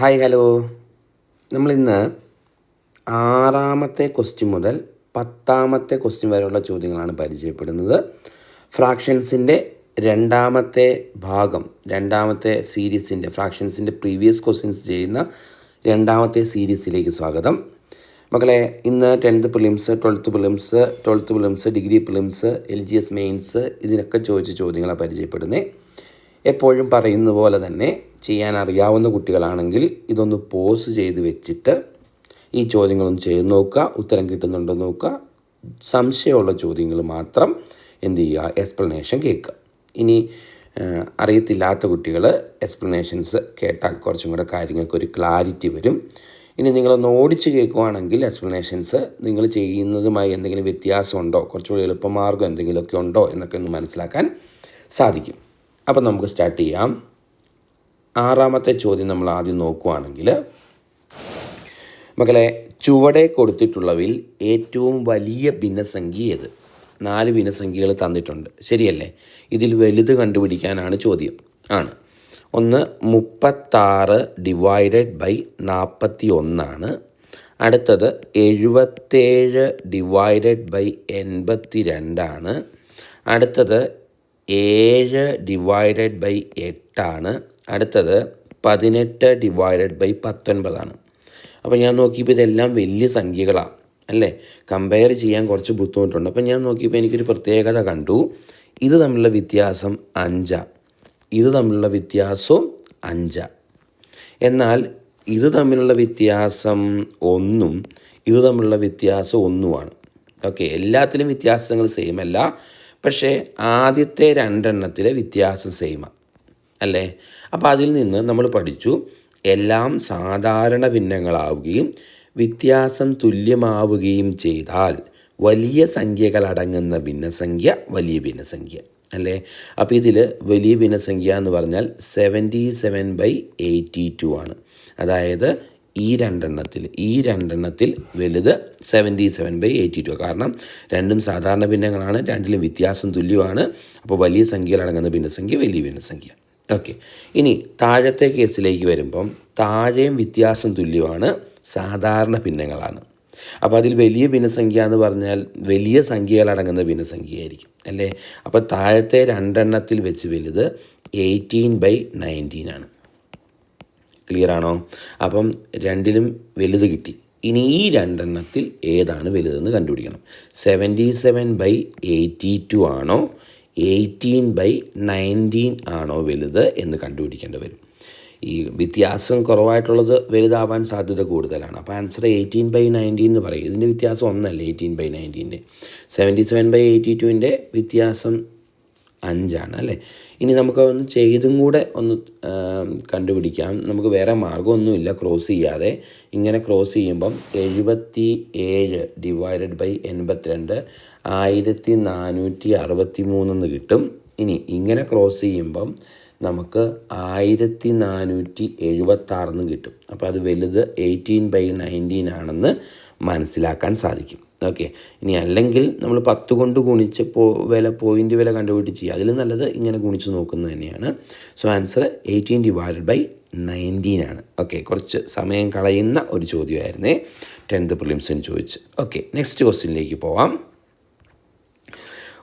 Hi hello. നമ്മൾ ഇന്ന് ആറാമത്തെ ക്വസ്റ്റ്യൻ മുതൽ പത്താമത്തെ ക്വസ്റ്റ്യൻ വരെയുള്ള ചോദ്യങ്ങളാണ് പരിചയപ്പെടുന്നത്. ഫ്രാക്ഷൻസിന്റെ രണ്ടാമത്തെ ഭാഗം രണ്ടാമത്തെ സീരീസിന്റെ ഫ്രാക്ഷൻസിന്റെ പ്രീവിയസ് ക്വസ്റ്റ്യൻസ് ചെയ്യുന്ന രണ്ടാമത്തെ സീരീസിലേക്ക് സ്വാഗതം. മക്കളെ ഇന്ന് tenth prelims twelfth prelims twelfth prelims degree prelims L G S mains ഇതിനൊക്കെ ചോദിച്ച ചോദ്യങ്ങളാണ് പരിചയപ്പെടുന്നത് എപ്പോഴും പറയുന്ന പോലെ തന്നെ ചെയ്യാൻ അറിയാവുന്ന കുട്ടികളാണെങ്കിൽ ഇതൊന്ന് പോസ് ചെയ്ത് വെച്ചിട്ട് ഈ ചോദ്യങ്ങളൊന്ന് ചെയ്ത് നോക്കുക ഉത്തരം കിട്ടുന്നുണ്ടോ നോക്കുക. സംശയമുള്ള ചോദ്യങ്ങൾ മാത്രം എന്ത് ചെയ്യുക? എക്സ്പ്ലനേഷൻ കേൾക്കുക. ഇനി അറിയത്തില്ലാത്ത കുട്ടികൾ എക്സ്പ്ലനേഷൻസ് കേട്ടാൽ കുറച്ചും കൂടെ കാര്യങ്ങൾക്ക് ഒരു ക്ലാരിറ്റി വരും. ഇനി നിങ്ങളൊന്ന് ഓടിച്ച് കേൾക്കുവാണെങ്കിൽ എക്സ്പ്ലനേഷൻസ് നിങ്ങൾ ചെയ്യുന്നതുമായി എന്തെങ്കിലും വ്യത്യാസമുണ്ടോ? കുറച്ചുകൂടി എളുപ്പമാർഗം എന്തെങ്കിലുമൊക്കെ ഉണ്ടോ? എന്നൊക്കെ ഒന്ന് മനസ്സിലാക്കാൻ സാധിക്കും. അപ്പം നമുക്ക് സ്റ്റാർട്ട് ചെയ്യാം. ആറാമത്തെ ചോദ്യം നമ്മൾ ആദ്യം നോക്കുകയാണെങ്കിൽ മക്കളെ ചുവടെ കൊടുത്തിട്ടുള്ളവയിൽ ഏറ്റവും വലിയ ഭിന്നസംഖ്യ ഏത്? നാല് ഭിന്നസംഖ്യകൾ തന്നിട്ടുണ്ട്. ശരിയല്ലേ? ഇതിൽ വലുത് കണ്ടുപിടിക്കാനാണ് ചോദ്യം. ആണ്. ഒന്ന് മുപ്പത്താറ് ഡിവൈഡഡ് ബൈ നാൽപ്പത്തി ഒന്നാണ് അടുത്തത് എഴുപത്തേഴ് ഡിവൈഡഡ് ബൈ എൺപത്തി രണ്ടാണ് അടുത്തത് ഏഴ് ഡിവൈഡഡ് ബൈ എട്ടാണ്. അടുത്തത് പതിനെട്ട് ഡിവൈഡഡ് ബൈ പത്തൊൻപതാണ് അപ്പോൾ ഞാൻ നോക്കിയപ്പോൾ ഇതെല്ലാം വലിയ സംഖ്യകളാണ് അല്ലേ? കമ്പയർ ചെയ്യാൻ കുറച്ച് ബുദ്ധിമുട്ടുണ്ട്. അപ്പോൾ ഞാൻ നോക്കിയപ്പോൾ എനിക്കൊരു പ്രത്യേകത കണ്ടു. ഇത് തമ്മിലുള്ള വ്യത്യാസം അഞ്ചാണ് ഇത് തമ്മിലുള്ള വ്യത്യാസവും അഞ്ചാണ് എന്നാൽ ഇത് തമ്മിലുള്ള വ്യത്യാസം ഒന്നും ഇത് തമ്മിലുള്ള വ്യത്യാസം ഒന്നുമാണ് ഓക്കെ എല്ലാത്തിലും വ്യത്യാസങ്ങൾ സെയിം അല്ല. പക്ഷേ ആദ്യത്തെ രണ്ടെണ്ണത്തിലെ വ്യത്യാസം സെയിമാണ് അല്ലേ? അപ്പോൾ അതിൽ നിന്ന് നമ്മൾ പഠിച്ചു എല്ലാം സാധാരണ ഭിന്നങ്ങളാവുകയും വ്യത്യാസം തുല്യമാവുകയും ചെയ്താൽ വലിയ സംഖ്യകൾ അടങ്ങുന്ന ഭിന്നസംഖ്യ വലിയ ഭിന്നസംഖ്യ അല്ലേ? അപ്പോൾ ഇതിൽ വലിയ ഭിന്നസംഖ്യ എന്ന് പറഞ്ഞാൽ seventy seven by eighty two ആണ്. അതായത് ഈ രണ്ടെണ്ണത്തിൽ ഈ രണ്ടെണ്ണത്തിൽ വലുത് seventy seven by eighty two കാരണം രണ്ടും സാധാരണ ഭിന്നങ്ങളാണ് രണ്ടിലും വ്യത്യാസം തുല്യമാണ്. അപ്പോൾ വലിയ സംഖ്യയിൽ അടങ്ങുന്ന ഭിന്നസംഖ്യ വലിയ ഭിന്നസംഖ്യ. ഓക്കെ ഇനി താഴത്തെ കേസിലേക്ക് വരുമ്പം താഴെയും വ്യത്യാസം തുല്യമാണ് സാധാരണ ഭിന്നങ്ങളാണ്. അപ്പോൾ അതിൽ വലിയ ഭിന്നസംഖ്യ എന്ന് പറഞ്ഞാൽ വലിയ സംഖ്യകളടങ്ങുന്ന ഭിന്നസംഖ്യയായിരിക്കും അല്ലേ? അപ്പോൾ താഴത്തെ രണ്ടെണ്ണത്തിൽ വെച്ച് വലുത് എയ്റ്റീൻ ബൈ നയന്റീൻ ആണ്. ക്ലിയർ ആണോ? അപ്പം രണ്ടിലും വലുത് കിട്ടി. ഇനി ഈ രണ്ടെണ്ണത്തിൽ ഏതാണ് വലുതെന്ന് കണ്ടുപിടിക്കണം. Seventy seven by eighty two ആണോ? എയ്റ്റീൻ ബൈ നയന്റീൻ ആണോ വലുത് എന്ന് കണ്ടുപിടിക്കേണ്ടി വരും. ഈ വ്യത്യാസം കുറവായിട്ടുള്ളത് വലുതാവാൻ സാധ്യത കൂടുതലാണ്. അപ്പോൾ ആൻസർ എയ്റ്റീൻ ബൈ നയന്റീൻ എന്ന് പറയും. ഇതിന്റെ വ്യത്യാസം ഒന്നല്ല എയ്റ്റീൻ ബൈ നയന്റീന്റെ സെവന്റി സെവൻ ബൈ എയ്റ്റി ടുവിന്റെ വ്യത്യാസം അഞ്ചാണ് അല്ലേ? ഇനി നമുക്ക് ഒന്ന് ചെയ്തും കൂടെ ഒന്ന് കണ്ടുപിടിക്കാം. നമുക്ക് വേറെ മാർഗമൊന്നുമില്ല ക്രോസ് ചെയ്യാതെ. ഇങ്ങനെ ക്രോസ് ചെയ്യുമ്പം എഴുപത്തി ഏഴ് ഡിവൈഡഡ് ബൈ എൺപത്തിരണ്ട് ആയിരത്തി നാനൂറ്റി അറുപത്തി മൂന്നെന്ന് കിട്ടും. ഇനി ഇങ്ങനെ ക്രോസ് ചെയ്യുമ്പം നമുക്ക് ആയിരത്തി നാനൂറ്റി എഴുപത്താറെന്ന് കിട്ടും. അപ്പോൾ അത് വലുത് എയ്റ്റീൻ ബൈ നയന്റീൻ ആണെന്ന് മനസ്സിലാക്കാൻ സാധിക്കും. ഓക്കെ ഇനി അല്ലെങ്കിൽ നമ്മൾ പത്ത് കൊണ്ട് ഗുണിച്ച് പോ വില പോയിന്റ് വില കണ്ടുപിടിച്ച് ചെയ്യുക. അതിൽ നല്ലത് ഇങ്ങനെ ഗുണിച്ച് നോക്കുന്നത് തന്നെയാണ്. So answer eighteen divided by nineteen ആണ്. ഓക്കെ കുറച്ച് സമയം കളയുന്ന ഒരു ചോദ്യമായിരുന്നേ. ടെൻത്ത് പ്രിലിംസിന് ചോദിച്ച്. ഓക്കെ നെക്സ്റ്റ് ക്വസ്റ്റ്യനിലേക്ക് പോവാം.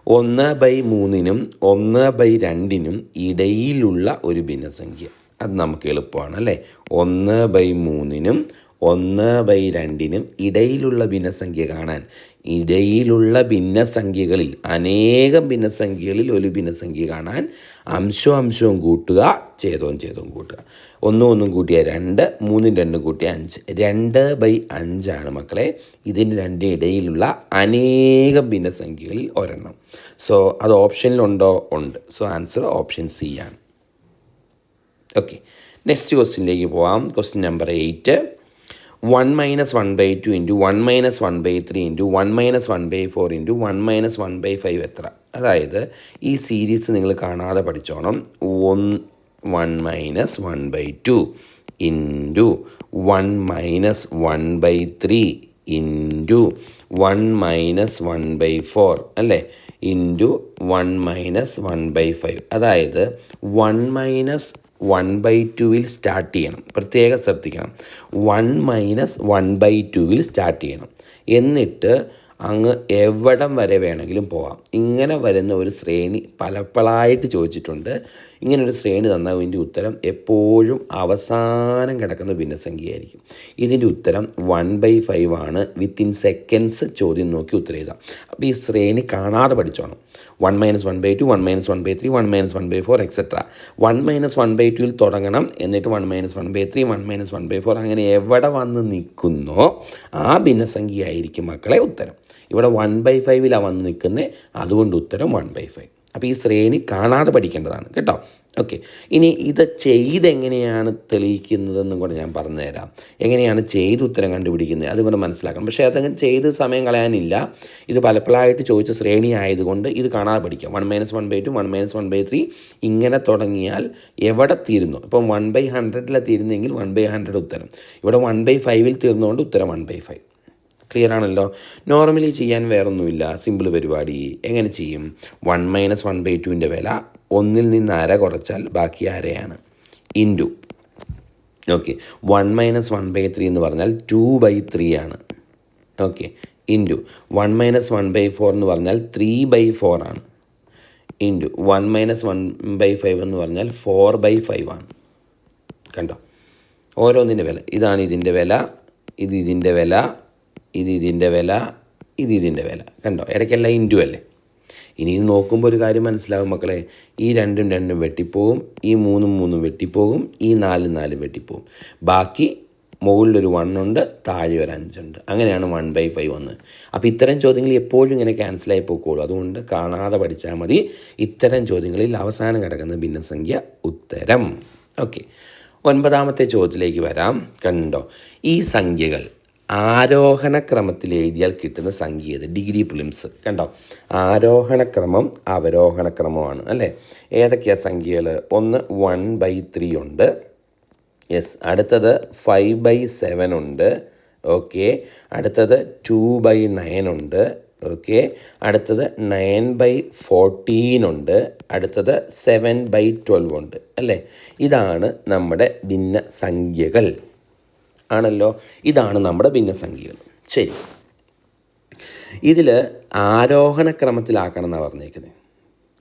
ഒന്ന് ബൈ മൂന്നിനും ഒന്ന് ബൈ രണ്ടിനും ഇടയിലുള്ള ഒരു ഭിന്നസംഖ്യ. അത് നമുക്ക് എളുപ്പമാണ് അല്ലേ? ഒന്ന് ബൈ മൂന്നിനും ഒന്ന് ബൈ രണ്ടിനും ഇടയിലുള്ള ഭിന്നസംഖ്യ കാണാൻ. ഇടയിലുള്ള ഭിന്നസംഖ്യകളിൽ അനേകം ഭിന്നസംഖ്യകളിൽ ഒരു ഭിന്നസംഖ്യ കാണാൻ അംശവും അംശവും കൂട്ടുക ഛേദവും ഛേദവും കൂട്ടുക. ഒന്നും ഒന്നും കൂട്ടിയ രണ്ട് മൂന്നും രണ്ടും കൂട്ടിയ അഞ്ച്. രണ്ട് ബൈ അഞ്ചാണ് മക്കളെ ഇതിന് രണ്ടിന് ഇടയിലുള്ള അനേകം ഭിന്നസംഖ്യകളിൽ ഒരെണ്ണം. സോ അത് ഓപ്ഷനിലുണ്ടോ ഉണ്ട്? സോ ആൻസർ ഓപ്ഷൻ സി ആണ്. ഓക്കെ നെക്സ്റ്റ് ക്വസ്റ്റിനിലേക്ക് പോവാം. Question number eight one minus one by two into one minus one by three into one minus one by four into one minus one by five എത്ര? അതായത് ഈ series നിങ്ങൾ കാണാതെ പഠിച്ചോണം. One one minus one by two into one minus one by three into one minus one by four അല്ലേ? Into one minus one by five അതായത് one minus one by ടുവിൽ start ചെയ്യണം. പ്രത്യേകം ശ്രദ്ധിക്കണം. വൺ മൈനസ് വൺ ബൈ ടുവിൽ start ചെയ്യണം. എന്നിട്ട് അങ്ങ് എവിടം വരെ വേണമെങ്കിലും പോവാം. ഇങ്ങനെ വരുന്ന ഒരു ശ്രേണി പലപ്പോഴായിട്ട് ചോദിച്ചിട്ടുണ്ട്. ഇങ്ങനെ ഒരു ശ്രേണി തന്നാൽ ഇതിന്റെ ഉത്തരം എപ്പോഴും അവസാനം കിടക്കുന്ന ഭിന്നസംഖ്യയായിരിക്കും. ഇതിന്റെ ഉത്തരം വൺ ബൈ ഫൈവ് ആണ്. വിത്തിൻ സെക്കൻഡ്സ് ചോദ്യം നോക്കി ഉത്തരം എഴുതാം. അപ്പോൾ ഈ ശ്രേണി കാണാതെ പഠിച്ചോണം. One minus one by two one minus one by three one minus one by four etcetera one minus one by ടുവിൽ തുടങ്ങണം. എന്നിട്ട് one minus one by three one minus one by four അങ്ങനെ എവിടെ വന്ന് നിൽക്കുന്നോ ആ ഭിന്നസംഖ്യയായിരിക്കും മക്കളെ ഉത്തരം. ഇവിടെ വൺ ബൈ ഫൈവിലാണ് വന്ന് നിൽക്കുന്നത് അതുകൊണ്ട് ഉത്തരം വൺ ബൈ ഫൈവ് അപ്പോൾ ഈ ശ്രേണി കാണാതെ പഠിക്കേണ്ടതാണ് കേട്ടോ. ഓക്കെ. ഇനി ഇത് ചെയ്തെങ്ങനെയാണ് തെളിയിക്കുന്നതെന്നും കൂടെ ഞാൻ പറഞ്ഞുതരാം. എങ്ങനെയാണ് ചെയ്ത് ഉത്തരം കണ്ടുപിടിക്കുന്നത് അതും കൂടെ മനസ്സിലാക്കണം. പക്ഷേ അതങ്ങനെ ചെയ്ത് സമയം കളയാനില്ല. ഇത് പലപ്പോഴായിട്ട് ചോദിച്ച ശ്രേണി ആയതുകൊണ്ട് ഇത് കാണാതെ പഠിക്കാം. One minus one by two one minus one by three ഇങ്ങനെ തുടങ്ങിയാൽ എവിടെ തീരുന്നു? ഇപ്പം വൺ ബൈ ഹൺഡ്രഡിലാണ് തീരുന്നെങ്കിൽ വൺ ബൈ ഹൺഡ്രഡ് ഉത്തരം. ഇവിടെ വൺ ബൈ ഫൈവിൽ തീർന്നുകൊണ്ട് ഉത്തരം വൺ ബൈ ഫൈവ്. ക്ലിയർ ആണല്ലോ. നോർമലി ചെയ്യാൻ വേറൊന്നുമില്ല. സിമ്പിൾ പരിപാടി. എങ്ങനെ ചെയ്യും? വൺ മൈനസ് വൺ ബൈ ടുവിന്റെ വില ഒന്നിൽ നിന്ന് അര കുറച്ചാൽ ബാക്കി അരയാണ്. Into okay one minus one by three എന്ന് പറഞ്ഞാൽ ടു ബൈ ത്രീ ആണ്. Okay into one minus one by four എന്ന് പറഞ്ഞാൽ ത്രീ ബൈ ഫോർ ആണ്. Into one minus one by five എന്ന് പറഞ്ഞാൽ ഫോർ ബൈ ഫൈവ് ആണ്. കണ്ടോ? ഓരോന്നിന്റെ വില. ഇതാണ് ഇതിന്റെ വില. ഇത് ഇതിന്റെ വില. ഇത് ഇതിന്റെ വില ഇത് ഇതിന്റെ വില. കണ്ടോ? ഇടയ്ക്കെല്ലാം ഇന്റു അല്ലേ? ഇനി ഇത് നോക്കുമ്പോൾ ഒരു കാര്യം മനസ്സിലാവും മക്കളെ. ഈ രണ്ടും രണ്ടും വെട്ടിപ്പോവും ഈ മൂന്നും മൂന്നും വെട്ടിപ്പോകും ഈ നാലും നാലും വെട്ടിപ്പോകും ബാക്കി മുകളിലൊരു ഉണ്ട് താഴെ ഒരു അഞ്ചുണ്ട് അങ്ങനെയാണ് വൺ ബൈ ഫൈവ് വന്ന്. അപ്പോൾ ഇത്തരം ചോദ്യങ്ങൾ എപ്പോഴും ഇങ്ങനെ ക്യാൻസലായി പോയിക്കോളൂ അതുകൊണ്ട് കാണാതെ പഠിച്ചാൽ മതി. ഇത്തരം ചോദ്യങ്ങളിൽ അവസാനം കിടക്കുന്ന ഭിന്നസംഖ്യ ഉത്തരം. ഓക്കെ ഒൻപതാമത്തെ ചോദ്യത്തിലേക്ക് വരാം. കണ്ടോ? ഈ സംഖ്യകൾ ആരോഹണ ക്രമത്തിൽ എഴുതിയാൽ കിട്ടുന്ന സംഖ്യ ഡിഗ്രി പ്രിലിംസ് കണ്ടോ? ആരോഹണക്രമം അവരോഹണക്രമമാണ് അവരോഹണ ക്രമമാണ് അല്ലേ? ഏതൊക്കെയാണ് സംഖ്യകൾ ഒന്ന് വൺ ബൈ ത്രീ ഉണ്ട്. യെസ് അടുത്തത് ഫൈവ് ബൈ സെവൻ ഉണ്ട്. ഓക്കെ അടുത്തത് ടു ബൈ നയൻ ഉണ്ട്. ഓക്കെ അടുത്തത് നയൻ ബൈ ഫോർട്ടീൻ ഉണ്ട്. അടുത്തത് സെവൻ ബൈ ട്വൽവ് ഉണ്ട്. അല്ലേ? ഇതാണ് നമ്മുടെ ഭിന്ന സംഖ്യകൾ. ആണല്ലോ? ഇതാണ് നമ്മുടെ ഭിന്നസംഖ്യകൾ ശരി. ഇതിൽ ആരോഹണ ക്രമത്തിലാക്കണം എന്നാണ് പറഞ്ഞേക്കുന്നത്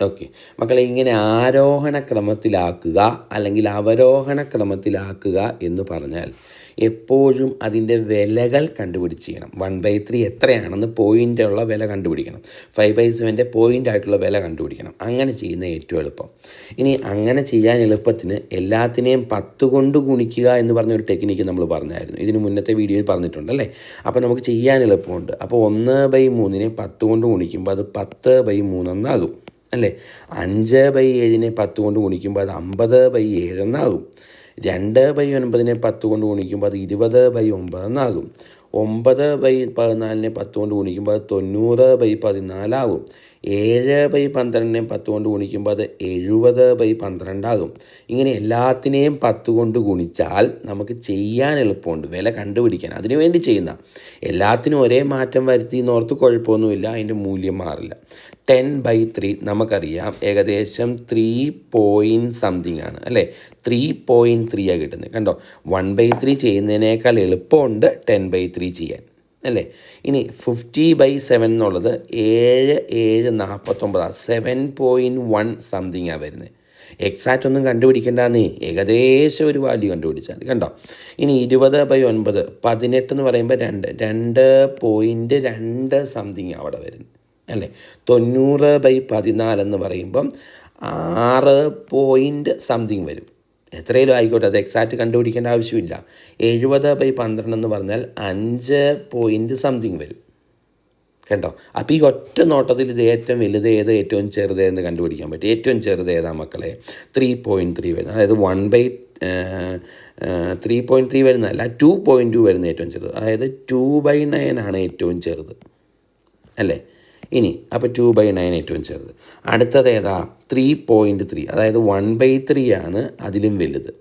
ഓക്കെ മക്കളെ ഇങ്ങനെ ആരോഹണ ക്രമത്തിലാക്കുക അല്ലെങ്കിൽ അവരോഹണ ക്രമത്തിലാക്കുക എന്ന് പറഞ്ഞാൽ എപ്പോഴും അതിന്റെ വിലകൾ കണ്ടുപിടിച്ച് ചെയ്യണം വൺ ബൈ ത്രീ എത്രയാണെന്ന് പോയിന്റുള്ള വില കണ്ടുപിടിക്കണം. ഫൈവ് ബൈ സെവന്റെ പോയിന്റ് ആയിട്ടുള്ള വില കണ്ടുപിടിക്കണം. അങ്ങനെ ചെയ്യുന്ന ഏറ്റവും എളുപ്പം. ഇനി അങ്ങനെ ചെയ്യാൻ എളുപ്പത്തിന് എല്ലാത്തിനെയും പത്ത് കൊണ്ട് ഗുണിക്കുക എന്ന് പറഞ്ഞ ഒരു ടെക്നിക്ക് നമ്മൾ പറഞ്ഞായിരുന്നു. ഇതിന് മുന്നത്തെ വീഡിയോയിൽ പറഞ്ഞിട്ടുണ്ടല്ലേ അപ്പോൾ നമുക്ക് ചെയ്യാൻ എളുപ്പമുണ്ട്. അപ്പോൾ ഒന്ന് ബൈ മൂന്നിനെ പത്ത് കൊണ്ട് ഗുണിക്കുമ്പോൾ അത് പത്ത് ബൈ മൂന്നെന്നാകും അല്ലേ? അഞ്ച് ബൈ ഏഴിനെ പത്ത് കൊണ്ട് ഗുണിക്കുമ്പോൾ അത് അമ്പത് ബൈ ഏഴെന്നാകും രണ്ട് ബൈ ഒൻപതിനെ പത്ത് കൊണ്ട് ഗുണിക്കുമ്പോൾ അത് ഇരുപത് ബൈ ഒമ്പതെന്നാകും ഒമ്പത് ബൈ പതിനാലിനെ പത്ത് കൊണ്ട് ഗുണിക്കുമ്പോൾ അത് തൊണ്ണൂറ് ബൈ പതിനാലാകും. ഏഴ് ബൈ പന്ത്രണ്ടിനെ പത്ത് കൊണ്ട് ഗുണിക്കുമ്പോൾ അത് എഴുപത് ബൈ പന്ത്രണ്ടാകും. ഇങ്ങനെ എല്ലാത്തിനെയും പത്ത് കൊണ്ട് ഗുണിച്ചാൽ നമുക്ക് ചെയ്യാൻ എളുപ്പമുണ്ട്. വില കണ്ടുപിടിക്കാൻ. അതിനുവേണ്ടി ചെയ്യുന്ന. എല്ലാത്തിനും ഒരേ മാറ്റം വരുത്തി എന്നോർത്ത് കുഴപ്പമൊന്നുമില്ല. അതിന്റെ മൂല്യം മാറില്ല. ടെൻ ബൈ ത്രീ നമുക്കറിയാം. ഏകദേശം ത്രീ പോയിന്റ് സംതിങ് ആണ്. അല്ലേ? ത്രീ പോയിന്റ് ത്രീ ആണ് കിട്ടുന്നത്. കണ്ടോ? വൺ ബൈ ത്രീ ചെയ്യുന്നതിനേക്കാൾ എളുപ്പമുണ്ട് ടെൻ ബൈ ത്രീ ചെയ്യാൻ. അല്ലേ? ഇനി ഫിഫ്റ്റി ബൈ സെവൻ എന്നുള്ളത് ഏഴ് ഏഴ് നാൽപ്പത്തൊമ്പതാണ് സെവൻ പോയിന്റ് വൺ സംതിങ്ങാണ് വരുന്നത് എക്സാക്റ്റ് ഒന്നും കണ്ടുപിടിക്കേണ്ടെന്നേ. ഏകദേശം ഒരു വാല്യൂ കണ്ടുപിടിച്ചാൽ കണ്ടോ? ഇനി ഇരുപത് ബൈ ഒൻപത് പതിനെട്ട് എന്ന് പറയുമ്പോൾ രണ്ട് രണ്ട് പോയിന്റ് രണ്ട് സംതിങ് അവിടെ വരുന്നത് അല്ലേ? തൊണ്ണൂറ് ബൈ പതിനാലെന്ന് പറയുമ്പം ആറ് പോയിന്റ് സംതിങ് വരും. എത്രയിലും ആയിക്കോട്ടെ അത് എക്സാക്റ്റ് കണ്ടുപിടിക്കേണ്ട ആവശ്യമില്ല. എഴുപത് ബൈ പന്ത്രണ്ട് എന്ന് പറഞ്ഞാൽ അഞ്ച് പോയിന്റ് സംതിങ് വരും. കണ്ടോ? അപ്പോൾ ഈ ഒറ്റ നോട്ടത്തിൽ ഇത് ഏറ്റവും വലുത് ഏത് ഏറ്റവും ചെറുത് എന്ന് കണ്ടുപിടിക്കാൻ പറ്റും. ഏറ്റവും ചെറുത് ഏതാ മക്കളെ? ത്രീ പോയിന്റ് ത്രീ വരുന്നത്. അതായത് one by three point three വരുന്നതല്ല ടു പോയിന്റ് ടു വരുന്ന ഏറ്റവും ചെറുത്. അതായത് ടു ബൈ നയൻ ആണ് ഏറ്റവും ചെറുത്. അല്ലേ? ഇനി അപ്പോൾ ടു ബൈ നയൻ ഏറ്റവും ചെറുത്. അടുത്തത് ഏതാ? ത്രീ പോയിന്റ് ത്രീ അതായത് വൺ ബൈ ത്രീ ആണ് അതിലും വലുത്.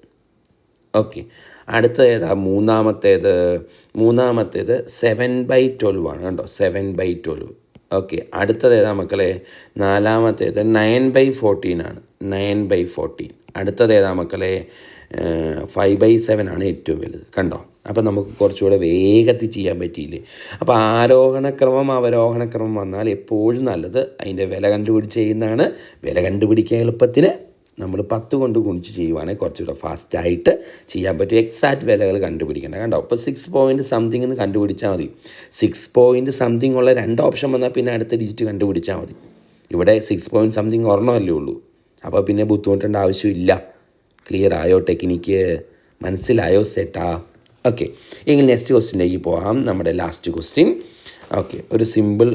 ഓക്കെ അടുത്തത് ഏതാ? മൂന്നാമത്തേത് മൂന്നാമത്തേത് സെവൻ ബൈ ട്വൽവ് ആണ് കണ്ടോ? സെവൻ ബൈ ട്വൽവ് ഓക്കെ അടുത്തത് ഏതാ മക്കളെ? നാലാമത്തേത് നയൻ ബൈ ഫോർട്ടീൻ ആണ്. നയൻ ബൈ ഫോർട്ടീൻ അടുത്തത് ഏതാ മക്കളെ? ഫൈവ് ബൈ സെവൻ ആണ് ഏറ്റവും വലുത്. കണ്ടോ? അപ്പോൾ നമുക്ക് കുറച്ചുകൂടെ വേഗത്തിൽ ചെയ്യാൻ പറ്റിയില്ലേ? അപ്പോൾ ആരോഹണക്രമം അവരോഹണക്രമം വന്നാൽ എപ്പോഴും നല്ലത് അതിന്റെ വില കണ്ടുപിടിച്ച് ചെയ്യുന്നതാണ്. വില കണ്ടുപിടിക്കാൻ എളുപ്പത്തിന് നമ്മൾ പത്ത് കൊണ്ട് ഗുണിച്ച് ചെയ്യുവാണെങ്കിൽ കുറച്ചുകൂടെ ഫാസ്റ്റായിട്ട് ചെയ്യാൻ പറ്റും. എക്സാക്ട് വിലകൾ കണ്ടുപിടിക്കേണ്ട. കണ്ടോ? അപ്പോൾ സിക്സ് പോയിന്റ് സംതിങ് എന്ന് കണ്ടുപിടിച്ചാൽ മതി. സിക്സ് പോയിന്റ് സംതിങ് ഉള്ള രണ്ട് ഓപ്ഷൻ വന്നാൽ പിന്നെ അടുത്ത ഡിജിറ്റ് കണ്ടുപിടിച്ചാൽ മതി. ഇവിടെ സിക്സ് പോയിന്റ് സംതിങ് ഒരെണ്ണമല്ലേ ഉള്ളൂ. അപ്പോൾ പിന്നെ ബുദ്ധിമുട്ടേണ്ട ആവശ്യമില്ല. ക്ലിയർ ആയോ ടെക്നിക്ക് മനസ്സിലായോ സെറ്റാ ഓക്കെ എങ്കിൽ നെക്സ്റ്റ് ക്വസ്റ്റിനിലേക്ക് പോകാം നമ്മുടെ ലാസ്റ്റ് ക്വസ്റ്റ്യൻ ഓക്കെ ഒരു സിമ്പിൾ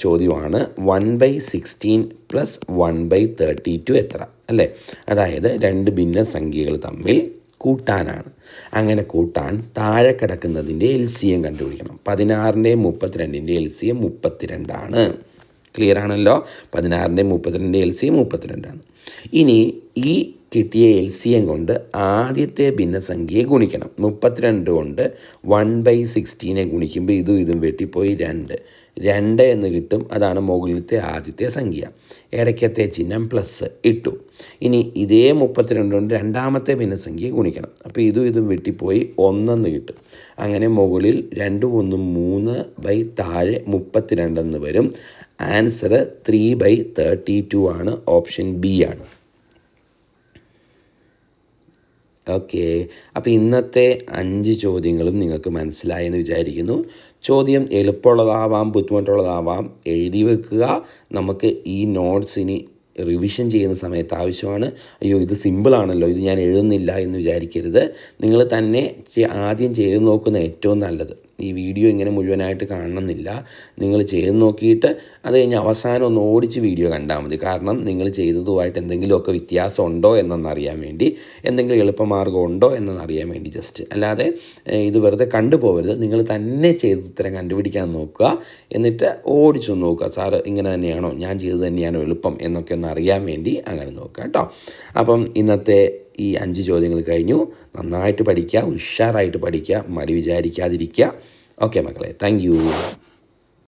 ചോദ്യമാണ്. One by sixteen plus one by thirty two എത്ര? അല്ലേ? അതായത് രണ്ട് ഭിന്ന സംഖ്യകൾ തമ്മിൽ കൂട്ടാനാണ്. അങ്ങനെ കൂട്ടാൻ താഴെ കിടക്കുന്നതിന്റെ എൽ സി എം കണ്ടുപിടിക്കണം. പതിനാറിന്റെയും മുപ്പത്തിരണ്ടിന്റെ എൽ സി എം മുപ്പത്തിരണ്ടാണ്. ക്ലിയർ ആണല്ലോ പതിനാറിന്റെ മുപ്പത്തിരണ്ടിന്റെ എൽ സി മുപ്പത്തിരണ്ടാണ്. ഇനി ഈ കിട്ടിയ എൽ സി എം കൊണ്ട് ആദ്യത്തെ ഭിന്നസംഖ്യയെ ഗുണിക്കണം. മുപ്പത്തിരണ്ട് കൊണ്ട് വൺ ബൈ സിക്സ്റ്റീനെ ഗുണിക്കുമ്പോൾ ഇതും ഇതും വെട്ടിപ്പോയി രണ്ട്. രണ്ട് എന്ന് കിട്ടും. അതാണ് മുകളിലത്തെ ആദ്യത്തെ സംഖ്യ. ഇടയ്ക്കത്തെ ചിഹ്നം പ്ലസ് ഇട്ടു. ഇനി ഇതേ മുപ്പത്തിരണ്ട് കൊണ്ട് രണ്ടാമത്തെ ഭിന്നസംഖ്യ ഗുണിക്കണം. അപ്പോൾ ഇതും ഇതും വെട്ടിപ്പോയി ഒന്നെന്ന് കിട്ടും. അങ്ങനെ മുകളിൽ രണ്ടും ഒന്ന് മൂന്ന് ബൈ താഴെ മുപ്പത്തിരണ്ടെന്ന് വരും. Answer three by thirty two ആണ്. ഓപ്ഷൻ ബി ആണ്. ഓക്കെ അപ്പോൾ ഇന്നത്തെ അഞ്ച് ചോദ്യങ്ങളും നിങ്ങൾക്ക് മനസ്സിലായെന്ന് വിചാരിക്കുന്നു. ചോദ്യം എളുപ്പമുള്ളതാവാം ബുദ്ധിമുട്ടുള്ളതാവാം എഴുതി വെക്കുക. നമുക്ക് ഈ നോട്ട്സ് ഇനി റിവിഷൻ ചെയ്യുന്ന സമയത്ത് ആവശ്യമാണ്. അയ്യോ ഇത് സിമ്പിളാണല്ലോ ഇത് ഞാൻ എഴുതുന്നില്ല എന്ന് വിചാരിക്കരുത്. നിങ്ങൾ തന്നെ ആദ്യം ചെയ്ത് നോക്കുന്ന ഏറ്റവും നല്ലത്. ഈ വീഡിയോ ഇങ്ങനെ മുഴുവനായിട്ട് കാണണമെന്നില്ല. നിങ്ങൾ ചെയ്ത് നോക്കിയിട്ട് അത് കഴിഞ്ഞ് അവസാനം ഒന്ന് ഓടിച്ച് വീഡിയോ കണ്ടാൽ മതി. കാരണം നിങ്ങൾ ചെയ്തതുമായിട്ട് എന്തെങ്കിലുമൊക്കെ വ്യത്യാസം ഉണ്ടോ എന്നൊന്നറിയാൻ വേണ്ടി എന്തെങ്കിലും എളുപ്പമാർഗം ഉണ്ടോ എന്നറിയാൻ വേണ്ടി ജസ്റ്റ് അല്ലാതെ ഇത് വെറുതെ കണ്ടുപോകരുത് നിങ്ങൾ തന്നെ ചെയ്ത് ഉത്തരം കണ്ടുപിടിക്കാൻ നോക്കുക. എന്നിട്ട് ഓടിച്ചു നോക്കുക. സാറ് ഇങ്ങനെ തന്നെയാണോ? ഞാൻ ചെയ്തത് തന്നെയാണോ? എളുപ്പം എന്നൊക്കെ ഒന്ന് അറിയാൻ വേണ്ടി അങ്ങനെ നോക്കുക കേട്ടോ. അപ്പം ഇന്നത്തെ ഈ അഞ്ച് ചോദ്യങ്ങൾ കഴിഞ്ഞു. നന്നായിട്ട് പഠിക്കുക ഉഷാറായിട്ട് പഠിക്കുക മടി വിചാരിക്കാതിരിക്കുക. ഓക്കെ മക്കളെ താങ്ക്